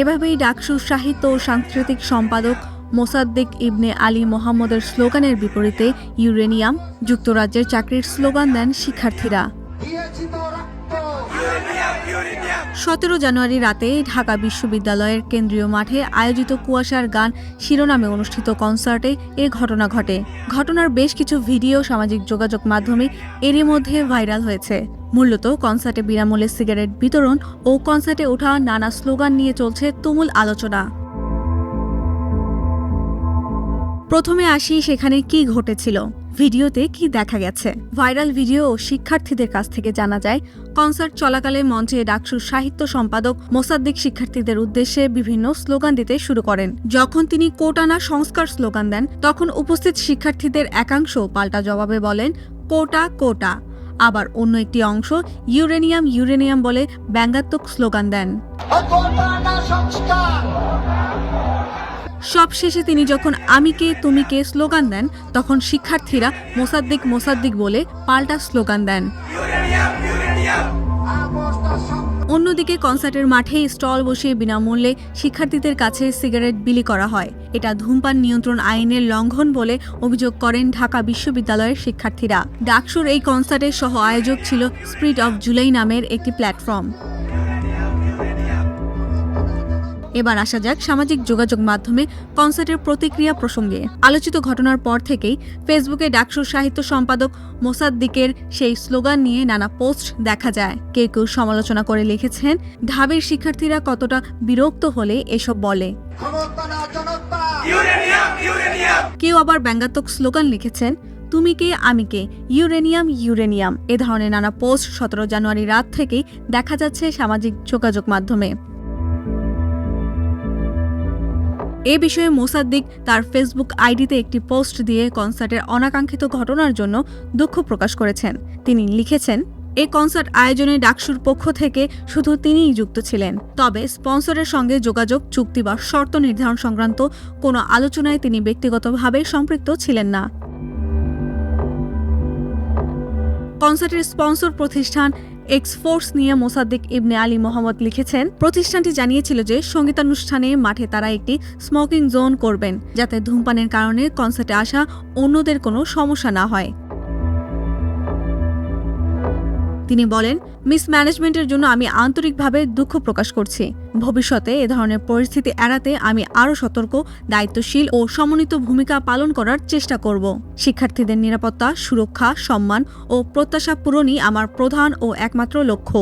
এভাবেই ডাকসুর সাহিত্য ও সাংস্কৃতিক সম্পাদক মোসাদ্দেক ইবনে আলী মোহাম্মদের স্লোগানের বিপরীতে ইউরেনিয়াম, যুক্তরাজ্যের চাকরির স্লোগান দেন শিক্ষার্থীরা। সতেরো জানুয়ারি রাতে ঢাকা বিশ্ববিদ্যালয়ের কেন্দ্রীয় মাঠে আয়োজিত কুয়াশার গান শিরোনামে অনুষ্ঠিত কনসার্টে এ ঘটনা ঘটে। ঘটনার বেশ কিছু ভিডিও সামাজিক যোগাযোগ মাধ্যমে এরই মধ্যে ভাইরাল হয়েছে। মূলত কনসার্টে বিনামূল্যে সিগারেট বিতরণ ও কনসার্টে ওঠা নানা স্লোগান নিয়ে চলছে তুমুল আলোচনা। প্রথমে আসি সেখানে কি ঘটেছিল। ভিডিওতে কি দেখা গেছে। ভাইরাল ভিডিও ও শিক্ষার্থীদের কাছ থেকে জানা যায়, কনসার্ট চলাকালে মঞ্চে ডাকসুর সাহিত্য সম্পাদক মোসাদ্দিক শিক্ষার্থীদের উদ্দেশ্যে বিভিন্ন স্লোগান দিতে শুরু করেন। যখন তিনি কোটানা সংস্কার স্লোগান দেন, তখন উপস্থিত শিক্ষার্থীদের একাংশ পাল্টা জবাবে বলেন, কোটা কোটা। আবার অন্য একটি অংশ ইউরেনিয়াম ইউরেনিয়াম বলে ব্যঙ্গাত্মক স্লোগান দেন। সবশেষে তিনি যখন আমিকে তুমিকে স্লোগান দেন তখন শিক্ষার্থীরা মোসাদ্দিক মোসাদ্দিক বলে পাল্টা স্লোগান দেন। অন্যদিকে কনসার্টের মাঠে স্টল বসিয়ে বিনামূল্যে শিক্ষার্থীদের কাছে সিগারেট বিলি করা হয়। এটা ধূমপান নিয়ন্ত্রণ আইনের লঙ্ঘন বলে অভিযোগ করেন ঢাকা বিশ্ববিদ্যালয়ের শিক্ষার্থীরা। ডাকসুর এই কনসার্টের সহ আয়োজক ছিল স্প্রিট অফ জুলাই নামের একটি প্ল্যাটফর্ম। এবার আসা যাক সামাজিক যোগাযোগ মাধ্যমে কনসার্টের প্রতিক্রিয়া প্রসঙ্গে। আলোচিত ঘটনার পর থেকেই ফেসবুকে ডাকসুর সাহিত্য সম্পাদক মোসাদ্দিকের সেই স্লোগান নিয়ে নানা পোস্ট দেখা যায়। কেউ কেউ সমালোচনা করে লিখেছেন, ঢাবির শিক্ষার্থীরা কতটা বিরক্ত হলে এসব বলে। কেউ আবার ব্যঙ্গাত্মক স্লোগান লিখেছেন, তুমি কে, আমি কে? Uranium uranium. এ ধরনের নানা পোস্ট সতেরো জানুয়ারি রাত থেকেই দেখা যাচ্ছে সামাজিক যোগাযোগ মাধ্যমে। এ বিষয়ে মোসাদ্দিক তার ফেসবুক আইডিতে একটি পোস্ট দিয়ে কনসার্টের অনাকাঙ্ক্ষিত ঘটনার জন্য দুঃখ প্রকাশ করেছেন। তিনি লিখেছেন, এ কনসার্ট আয়োজনে ডাকসুর পক্ষ থেকে শুধু তিনিই যুক্ত ছিলেন। তবে স্পন্সরের সঙ্গে যোগাযোগ, চুক্তি বা শর্ত নির্ধারণ সংক্রান্ত কোনো আলোচনায় তিনি ব্যক্তিগতভাবে সম্পৃক্ত ছিলেন না। কনসার্টের স্পন্সর প্রতিষ্ঠান এক্সফোর্স নিয়ে মোসাদ্দেক ইবনে আলী মোহাম্মদ লিখেছেন, প্রতিষ্ঠানটি জানিয়েছিল যে সঙ্গীতানুষ্ঠানে মাঠে তারা একটি স্মোকিং জোন করবেন, যাতে ধূমপানের কারণে কনসার্টে আসা অন্যদের কোনো সমস্যা না হয়। তিনি বলেন মিস ম্যানেজমেন্টের জন্য আমি আন্তরিকভাবে দুঃখ প্রকাশ করছি। ভবিষ্যতে এ ধরনের পরিস্থিতি এড়াতে আমি আরও সতর্ক, দায়িত্বশীল ও সমন্বিত ভূমিকা পালন করার চেষ্টা করব। শিক্ষার্থীদের নিরাপত্তা, সুরক্ষা, সম্মান ও প্রত্যাশা পূরণই আমার প্রধান ও একমাত্র লক্ষ্য।